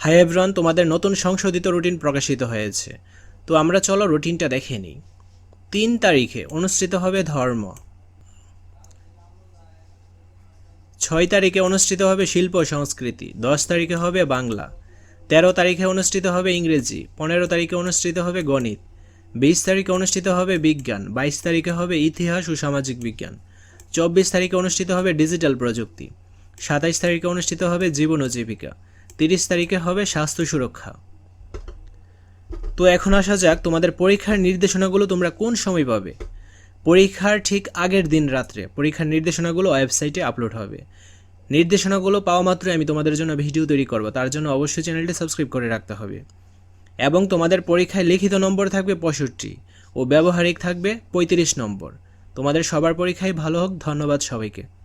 High everyone তোমাদের নতুন সংশোধিত রুটিন প্রকাশিত হয়েছে। তো আমরা চলো রুটিনটা দেখে নিই। তিন তারিখে অনুষ্ঠিত হবে ধর্ম। ছয় তারিখে অনুষ্ঠিত হবে শিল্প সংস্কৃতি। দশ তারিখে হবে বাংলা। তেরো তারিখে অনুষ্ঠিত হবে ইংরেজি। পনেরো তারিখে অনুষ্ঠিত হবে গণিত। বিশ তারিখে অনুষ্ঠিত হবে বিজ্ঞান। বাইশ তারিখে হবে ইতিহাস ও সামাজিক বিজ্ঞান। চব্বিশ তারিখে অনুষ্ঠিত হবে ডিজিটাল প্রযুক্তি। সাতাইশ তারিখে অনুষ্ঠিত হবে জীবন ও জীবিকা। তিরিশ তারিখে হবে স্বাস্থ্য সুরক্ষা। তো এখন আসা যাক তোমাদের পরীক্ষার নির্দেশনাগুলো তোমরা কোন সময় পাবে। পরীক্ষার ঠিক আগের দিন রাত্রে পরীক্ষার নির্দেশনাগুলো ওয়েবসাইটে আপলোড হবে। নির্দেশনাগুলো পাওয়া মাত্রই আমি তোমাদের জন্য ভিডিও তৈরি করব, তার জন্য অবশ্যই চ্যানেলটি সাবস্ক্রাইব করে রাখতে হবে। এবং তোমাদের পরীক্ষায় লিখিত নম্বর থাকবে পঁয়ষট্টি ও ব্যবহারিক থাকবে পঁয়ত্রিশ নম্বর। তোমাদের সবার পরীক্ষায় ভালো হোক, ধন্যবাদ সবাইকে।